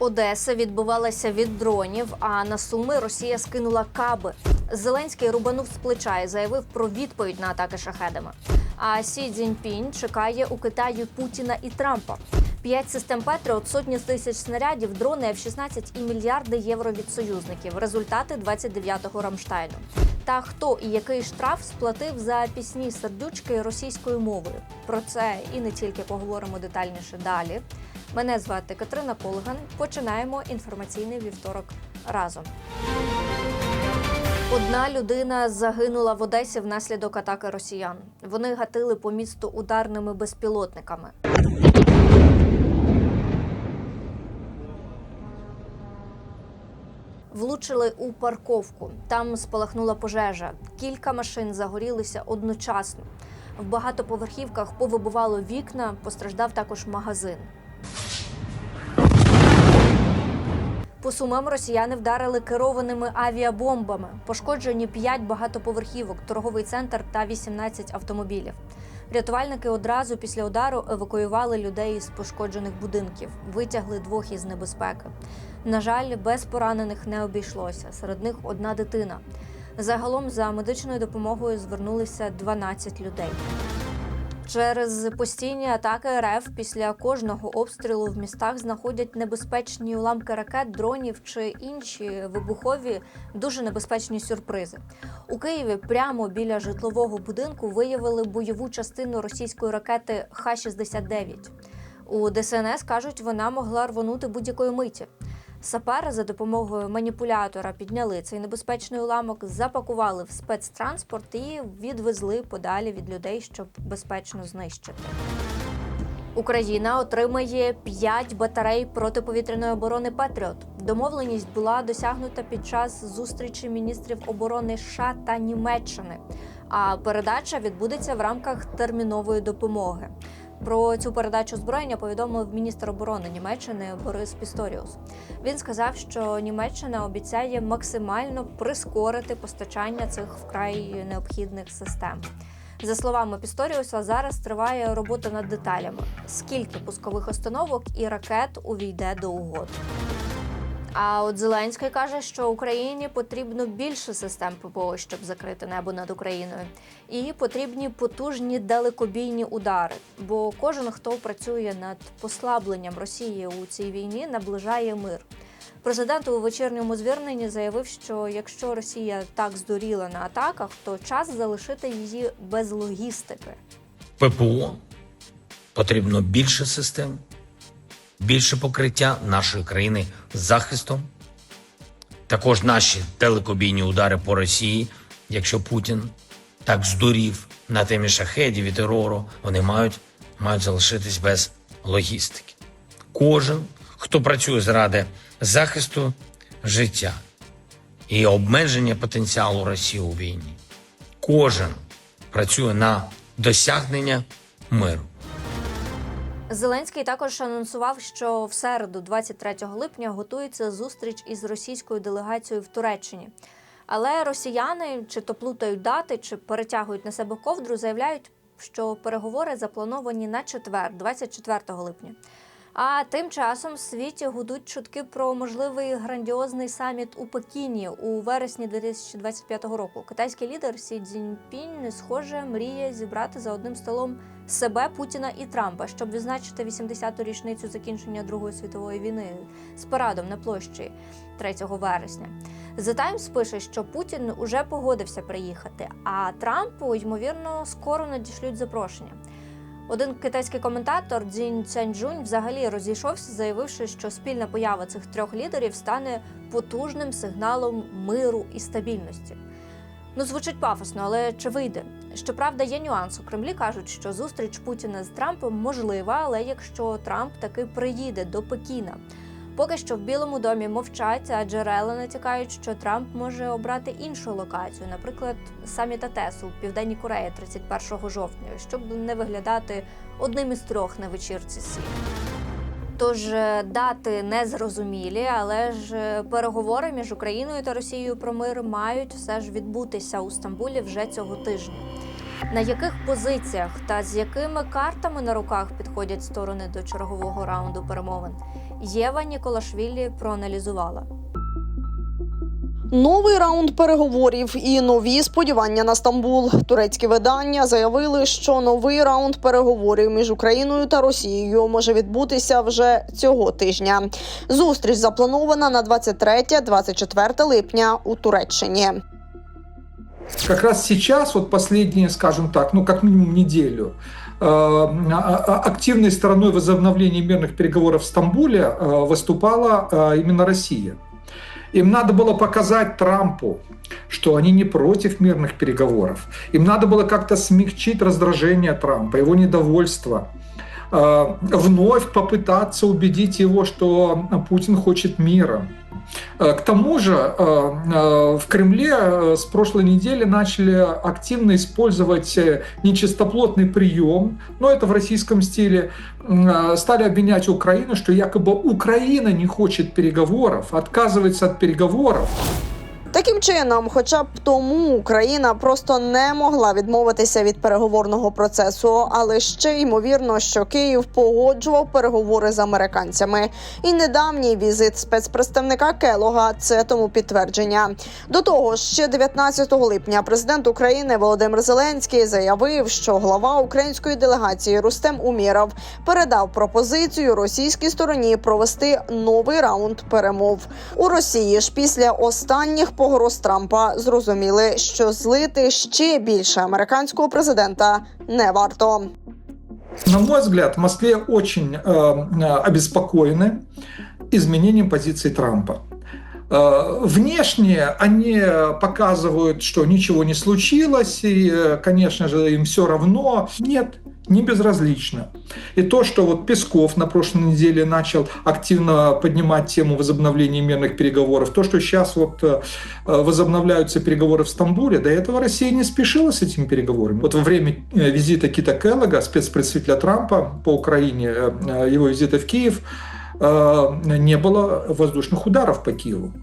Одеса відбувалася від дронів, а на Суми Росія скинула каби. Зеленський рубанув з плеча і заявив про відповідь на атаки шахедами. А Сі Цзіньпінь чекає у Китаї Путіна і Трампа. П'ять систем Петріот, сотні тисяч снарядів, дрони F-16 і мільярди євро від союзників. Результати 29-го Рамштайну. Та хто і який штраф сплатив за пісні сердючки російською мовою? Про це і не тільки поговоримо детальніше далі. Мене звати Катерина Полган. Починаємо інформаційний вівторок разом. Одна людина загинула в Одесі внаслідок атаки росіян. Вони гатили по місту ударними безпілотниками. Влучили у парковку. Там спалахнула пожежа. Кілька машин загорілися одночасно. В багатоповерхівках повибивало вікна, постраждав також магазин. По сумам росіяни вдарили керованими авіабомбами. Пошкоджені 5 багатоповерхівок, торговий центр та 18 автомобілів. Рятувальники одразу після удару евакуювали людей із пошкоджених будинків, витягли двох із небезпеки. На жаль, без поранених не обійшлося. Серед них одна дитина. Загалом за медичною допомогою звернулися 12 людей. Через постійні атаки РФ після кожного обстрілу в містах знаходять небезпечні уламки ракет, дронів чи інші вибухові дуже небезпечні сюрпризи. У Києві прямо біля житлового будинку виявили бойову частину російської ракети Х-69. У ДСНС кажуть, вона могла рвонути будь-якої миті. Сапери за допомогою маніпулятора підняли цей небезпечний уламок, запакували в спецтранспорт і відвезли подалі від людей, щоб безпечно знищити. Україна отримає 5 батарей протиповітряної оборони Петріот. Домовленість була досягнута під час зустрічі міністрів оборони США та Німеччини. А передача відбудеться в рамках термінової допомоги. Про цю передачу зброєння повідомив міністр оборони Німеччини Борис Пісторіус. Він сказав, що Німеччина обіцяє максимально прискорити постачання цих вкрай необхідних систем. За словами Пісторіуса, зараз триває робота над деталями: скільки пускових установок і ракет увійде до угод. А от Зеленський каже, що Україні потрібно більше систем ППО, щоб закрити небо над Україною, і потрібні потужні далекобійні удари. Бо кожен, хто працює над послабленням Росії у цій війні, наближає мир. Президент у вечірньому зверненні заявив, що якщо Росія так здуріла на атаках, то час залишити її без логістики. ППО потрібно більше систем, більше покриття нашої країни захистом. Також наші телекобійні удари по Росії, якщо Путін так здурів на темі шахедів і терору, вони мають, мають залишитись без логістики. Кожен, хто працює заради захисту життя і обмеження потенціалу Росії у війні, кожен працює на досягнення миру. Зеленський також анонсував, що в середу, 23 липня, готується зустріч із російською делегацією в Туреччині. Але росіяни чи то плутають дати, чи перетягують на себе ковдру, заявляють, що переговори заплановані на четвер, 24 липня. А тим часом в світі гудуть чутки про можливий грандіозний саміт у Пекіні у вересні 2025 року. Китайський лідер Сі Цзіньпінь, схоже, мріє зібрати за одним столом себе, Путіна і Трампа, щоб відзначити 80-ту річницю закінчення Другої світової війни з парадом на площі 3 вересня. The Times пише, що Путін уже погодився приїхати, а Трампу ймовірно скоро надішлють запрошення. Один китайський коментатор Дзінь Цяньчжунь взагалі розійшовся, заявивши, що спільна поява цих трьох лідерів стане потужним сигналом миру і стабільності. Ну, звучить пафосно, але чи вийде? Щоправда, є нюанс. У Кремлі кажуть, що зустріч Путіна з Трампом можлива, але якщо Трамп таки приїде до Пекіна. Поки що в Білому домі мовчать, а джерела натякають, що Трамп може обрати іншу локацію, наприклад, саміт АТЕС у Південній Кореї 31 жовтня, щоб не виглядати одним із трьох на вечірці Сі. Тож е, дати незрозумілі, але ж е, переговори між Україною та Росією про мир мають все ж відбутися у Стамбулі вже цього тижня. На яких позиціях та з якими картами на руках підходять сторони до чергового раунду перемовин? Єва Ніколашвілі проаналізувала. Новий раунд переговорів і нові сподівання на Стамбул. Турецькі видання заявили, що новий раунд переговорів між Україною та Росією може відбутися вже цього тижня. Зустріч запланована на 23-24 липня у Туреччині. Как раз сейчас, вот последние, скажем так, ну как минимум неделю, э, а- а- активной стороной возобновления мирных переговоров в Стамбуле э, выступала э, именно Россия. Им надо было показать Трампу, что они не против мирных переговоров. Им надо было как-то смягчить раздражение Трампа, его недовольство, вновь попытаться убедить его, что Путин хочет мира. Э, К тому же э, э, в Кремле э, с прошлой недели начали активно использовать э, нечистоплотный прием, но это в российском стиле, э, стали обвинять Украину, что якобы Украина не хочет переговоров, отказывается от переговоров. Таким чином, хоча б тому Україна просто не могла відмовитися від переговорного процесу, але ще ймовірно, що Київ погоджував переговори з американцями. І недавній візит спецпредставника Келога це тому підтвердження. До того ще 19 липня президент України Володимир Зеленський заявив, що глава української делегації Рустем Уміров передав пропозицію російській стороні провести новий раунд перемов у Росії. ж після останніх погроз Трампа зрозуміли, що злити ще більше американського президента не варто. На мой взгляд, в Москве очень э, э, обеспокоены изменением позиции Трампа. Э, Внешне они показывают, что ничего не случилось, и, э, конечно же, им все равно. Нет, не безразлично. И то, что вот Песков на прошлой неделе начал активно поднимать тему возобновления мирных переговоров, то, что сейчас вот э, возобновляются переговоры в Стамбуле, до этого Россия не спешила с этими переговорами. Вот во время э, визита Кита Келлога, спецпредставителя Трампа по Украине, э, его визита в Киев, не было воздушных ударов по Киеву.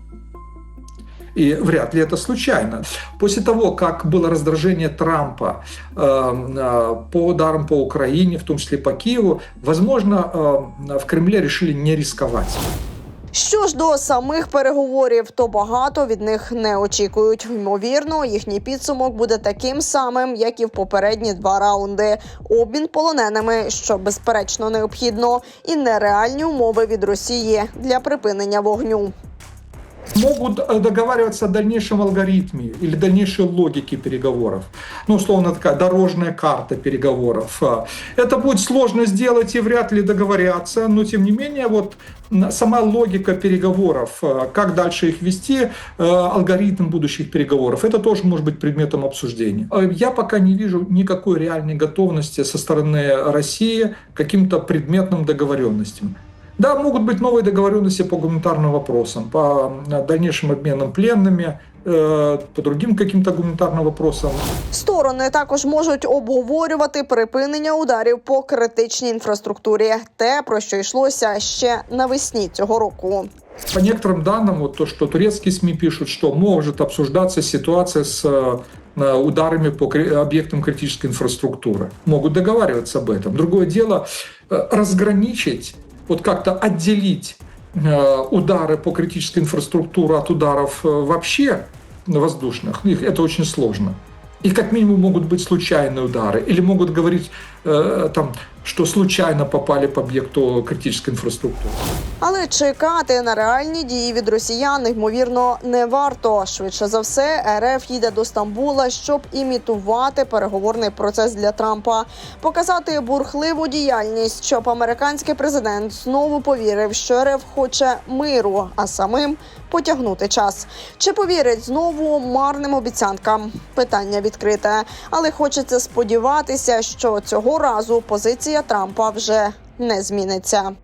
И вряд ли это случайно. После того, как было раздражение Трампа э, э, по ударам по Украине, в том числе по Киеву, возможно, э, в Кремле решили не рисковать. Що ж до самих переговорів, то багато від них не очікують. Ймовірно, їхній підсумок буде таким самим, як і в попередні два раунди: обмін полоненими, що безперечно необхідно, і нереальні умови від Росії для припинення вогню. Могут э, договариваться о дальнейшем алгоритме или дальнейшей логике переговоров. Ну, условно, такая дорожная карта переговоров. А, Это будет сложно сделать и вряд ли договорятся, но тем не менее, вот сама логика переговоров, а, как дальше их вести, э, алгоритм будущих переговоров, это тоже может быть предметом обсуждения. Э, Я пока не вижу никакой реальной готовности со стороны России к каким-то предметным договоренностям. Да, могут быть новые договоренности по гуманитарным вопросам, по э, дальнейшим обменам пленными, э, по другим каким-то гуманитарным вопросам. Сторони також можуть обговорювати припинення ударів по критичній інфраструктурі, те про що йшлося ще навесні цього року. По некоторым данным, вот то, что турецкие СМИ пишут, что может обсуждаться ситуация с э, э, ударами по кри- объектам критической инфраструктуры. Могут договариваться об этом. Другое дело э, разграничить, вот как-то отделить э, удары по критической инфраструктуре от ударов э, вообще воздушных. Их- Это очень сложно. И как минимум могут быть случайные удары. Или могут говорить, э, там, что случайно попали по объекту критической инфраструктуры. Але чекати на реальні дії від росіян ймовірно не варто. Швидше за все, РФ їде до Стамбула, щоб імітувати переговорний процес для Трампа, показати бурхливу діяльність, щоб американський президент знову повірив, що РФ хоче миру, а самим потягнути час. Чи повірить знову марним обіцянкам? Питання відкрите, але хочеться сподіватися, що цього разу позиція Трампа вже не зміниться.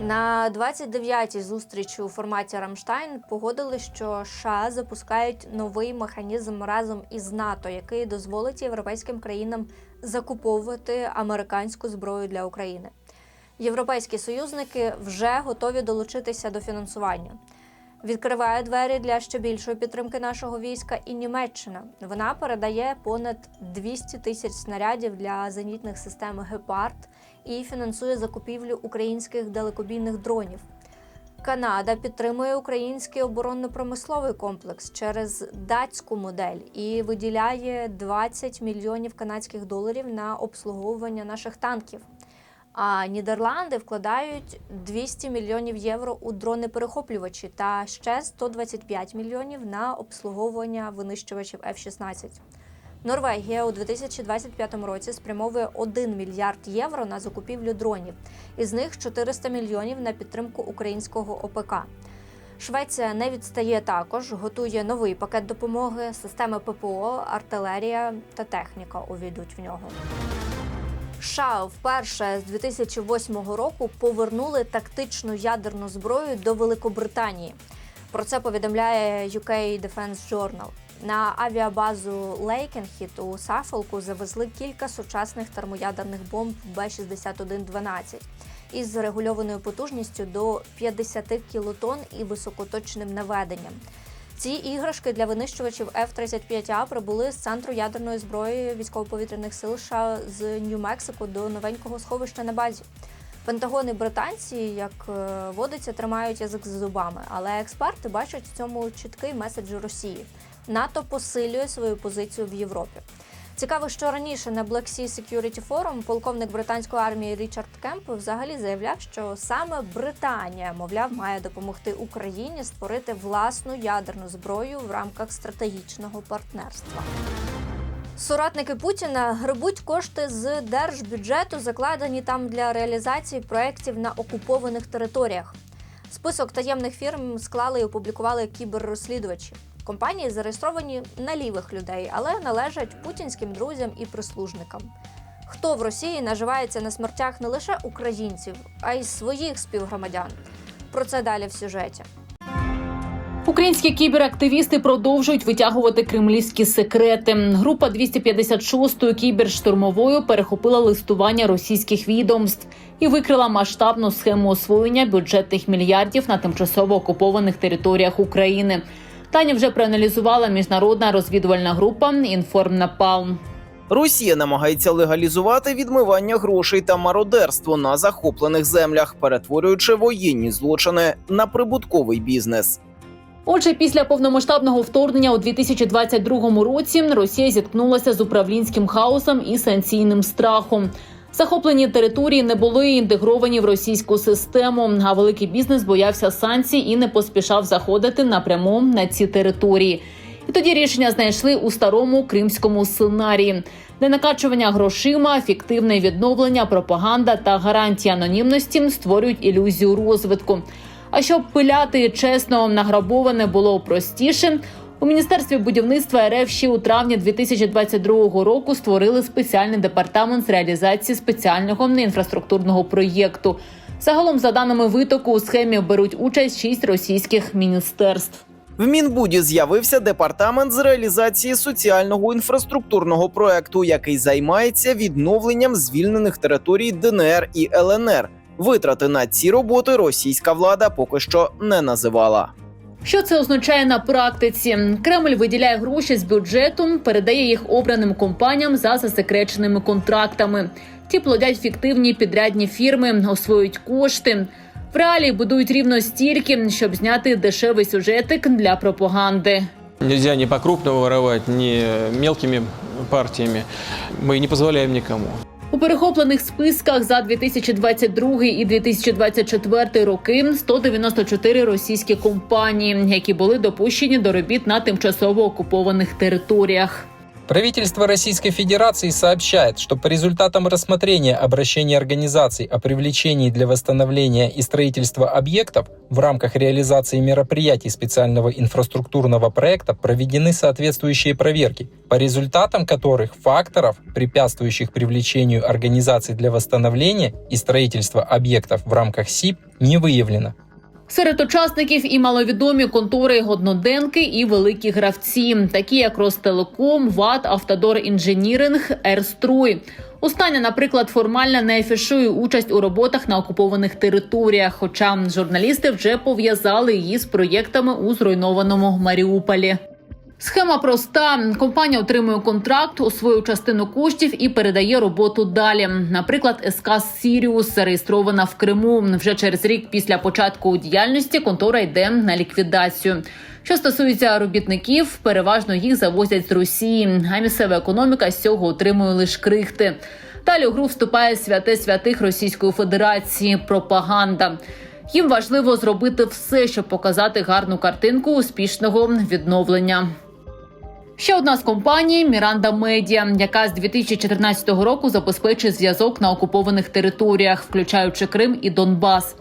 На 29-й зустрічі у форматі Рамштайн погодили, що США запускають новий механізм разом із НАТО, який дозволить європейським країнам закуповувати американську зброю для України. Європейські союзники вже готові долучитися до фінансування. Відкриває двері для ще більшої підтримки нашого війська і Німеччина. Вона передає понад 200 тисяч снарядів для зенітних систем Гепард і фінансує закупівлю українських далекобійних дронів. Канада підтримує український оборонно-промисловий комплекс через датську модель і виділяє 20 мільйонів канадських доларів на обслуговування наших танків. А Нідерланди вкладають 200 мільйонів євро у дрони-перехоплювачі та ще 125 мільйонів на обслуговування винищувачів F-16. Норвегія у 2025 році спрямовує 1 мільярд євро на закупівлю дронів, із них 400 мільйонів на підтримку українського ОПК. Швеція не відстає також, готує новий пакет допомоги, системи ППО, артилерія та техніка увійдуть в нього. США вперше з 2008 року повернули тактичну ядерну зброю до Великобританії. Про це повідомляє UK Defense Journal. На авіабазу Лейкенхіт у Сафолку завезли кілька сучасних термоядерних бомб Б-6112 із регульованою потужністю до 50 кілотон і високоточним наведенням. Ці іграшки для винищувачів F-35А прибули з центру ядерної зброї військово-повітряних сил США з Нью-Мексико до новенького сховища на базі. Пентагони британці, як е, водиться, тримають язик за зубами, але експерти бачать в цьому чіткий меседж Росії. НАТО посилює свою позицію в Європі. Цікаво, що раніше на Black Sea Security Forum полковник британської армії Річард Кемп взагалі заявляв, що саме Британія, мовляв, має допомогти Україні створити власну ядерну зброю в рамках стратегічного партнерства. Соратники Путіна грибуть кошти з держбюджету, закладені там для реалізації проєктів на окупованих територіях. Список таємних фірм склали і опублікували кіберрозслідувачі. Компанії зареєстровані на лівих людей, але належать путінським друзям і прислужникам. Хто в Росії наживається на смертях не лише українців, а й своїх співгромадян. Про це далі в сюжеті. Українські кіберактивісти продовжують витягувати кремлівські секрети. Група 256-ї кіберштурмової перехопила листування російських відомств і викрила масштабну схему освоєння бюджетних мільярдів на тимчасово окупованих територіях України. Таня вже проаналізувала міжнародна розвідувальна група «Інформнапалм». Росія намагається легалізувати відмивання грошей та мародерство на захоплених землях, перетворюючи воєнні злочини на прибутковий бізнес. Отже, після повномасштабного вторгнення у 2022 році Росія зіткнулася з управлінським хаосом і санкційним страхом. Захоплені території не були інтегровані в російську систему, а великий бізнес боявся санкцій і не поспішав заходити напряму на ці території. І тоді рішення знайшли у старому кримському сценарії, де накачування грошима, фіктивне відновлення, пропаганда та гарантія анонімності створюють ілюзію розвитку. А щоб пиляти чесно награбоване було простіше. Міністерстві будівництва РФ ще у травні 2022 року створили спеціальний департамент з реалізації спеціального інфраструктурного проєкту. Загалом, за даними витоку, у схемі беруть участь шість російських міністерств. В Мінбуді з'явився департамент з реалізації соціального інфраструктурного проекту, який займається відновленням звільнених територій ДНР і ЛНР. Витрати на ці роботи російська влада поки що не називала. Що це означає на практиці? Кремль виділяє гроші з бюджету, передає їх обраним компаніям за засекреченими контрактами. Ті плодять фіктивні підрядні фірми, освоюють кошти. В реалії будують рівно стільки, щоб зняти дешевий сюжетик для пропаганди. Нельзя ни по-крупному воровать, ни мелкими партиями. Мы не позволяем никому. У перехоплених списках за 2022 і 2024 роки 194 російські компанії, які були допущені до робіт на тимчасово окупованих територіях. Правительство Российской Федерации сообщает, что по результатам рассмотрения обращений организаций о привлечении для восстановления и строительства объектов в рамках реализации мероприятий специального инфраструктурного проекта проведены соответствующие проверки, по результатам которых факторов, препятствующих привлечению организаций для восстановления и строительства объектов в рамках СИП, не выявлено. Серед учасників і маловідомі контори годноденки і великі гравці, такі як Ростелеком, ВАТ, Автодор Інженіринг, Ерструй. Остання, наприклад, формально не афішує участь у роботах на окупованих територіях. Хоча журналісти вже пов'язали її з проєктами у зруйнованому Маріуполі. Схема проста: компанія отримує контракт, освоює частину коштів і передає роботу далі. Наприклад, СК Сіріус зареєстрована в Криму. Вже через рік після початку діяльності контора йде на ліквідацію. Що стосується робітників, переважно їх завозять з Росії, а місцева економіка з цього отримує лише крихти. Далі у гру вступає святе святих Російської Федерації пропаганда. Їм важливо зробити все, щоб показати гарну картинку успішного відновлення. Ще одна з компаній Міранда Медіа, яка з 2014 року забезпечує зв'язок на окупованих територіях, включаючи Крим і Донбас.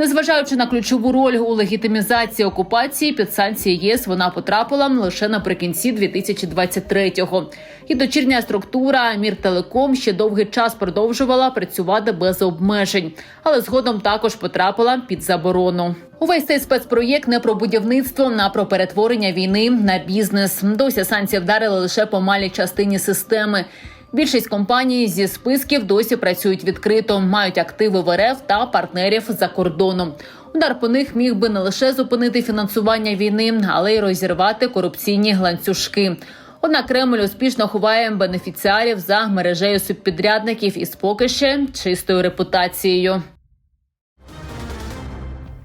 Незважаючи на ключову роль у легітимізації окупації, під санкції ЄС вона потрапила лише наприкінці 2023-го. І дочірня структура Міртелеком ще довгий час продовжувала працювати без обмежень, але згодом також потрапила під заборону. Увесь цей спецпроєкт не про будівництво, а про перетворення війни на бізнес. Досі санкції вдарили лише по малій частині системи. Більшість компаній зі списків досі працюють відкрито, мають активи в РФ та партнерів за кордоном. Удар по них міг би не лише зупинити фінансування війни, але й розірвати корупційні ланцюжки. Однак Кремль успішно ховає бенефіціарів за мережею субпідрядників із поки ще чистою репутацією.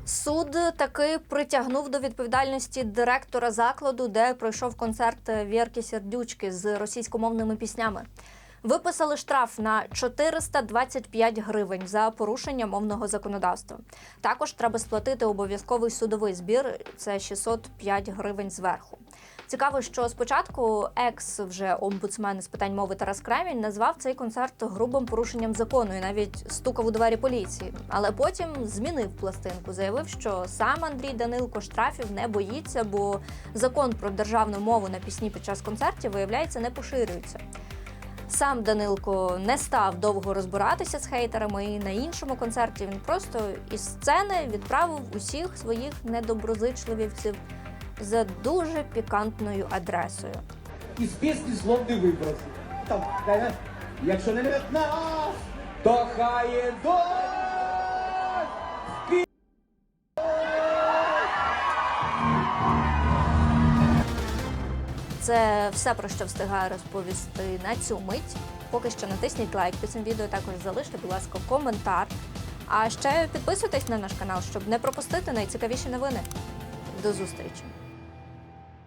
Суд таки притягнув до відповідальності директора закладу, де пройшов концерт Вірки Сердючки з російськомовними піснями. Виписали штраф на 425 гривень за порушення мовного законодавства. Також треба сплатити обов'язковий судовий збір це 605 гривень зверху. Цікаво, що спочатку екс вже омбудсмен з питань мови Тарас Кремінь назвав цей концерт грубим порушенням закону і навіть стукав у двері поліції. Але потім змінив пластинку, заявив, що сам Андрій Данилко штрафів не боїться, бо закон про державну мову на пісні під час концертів виявляється не поширюється. Сам Данилко не став довго розбиратися з хейтерами, і на іншому концерті він просто із сцени відправив усіх своїх недоброзичливців за дуже пікантною адресою. і пісні слов не вибрав. Якщо не нас, то хай ідуть! Це все про що встигаю розповісти на цю мить. Поки що натисніть лайк під цим відео, також залиште, будь ласка, коментар. А ще підписуйтесь на наш канал, щоб не пропустити найцікавіші новини. До зустрічі!